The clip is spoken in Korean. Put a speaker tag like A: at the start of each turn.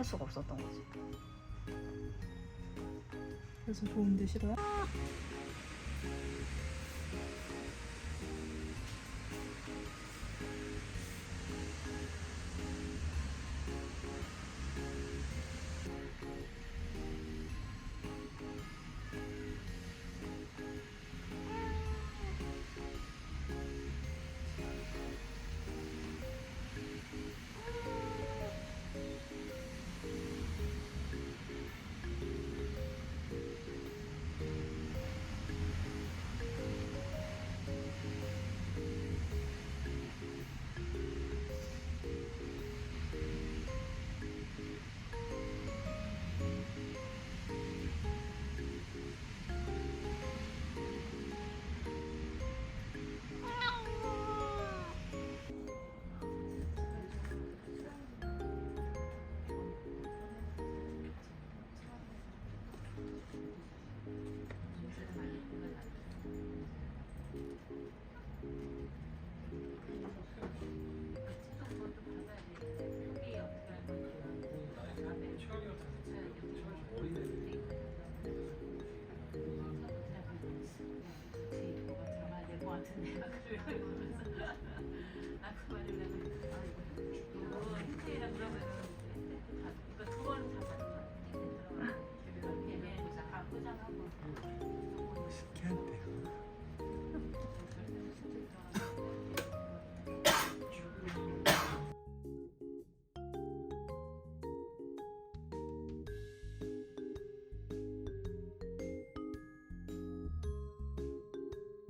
A: 수가 없었던 거지.
B: 그래서 좋은데 싫어요?
C: 아,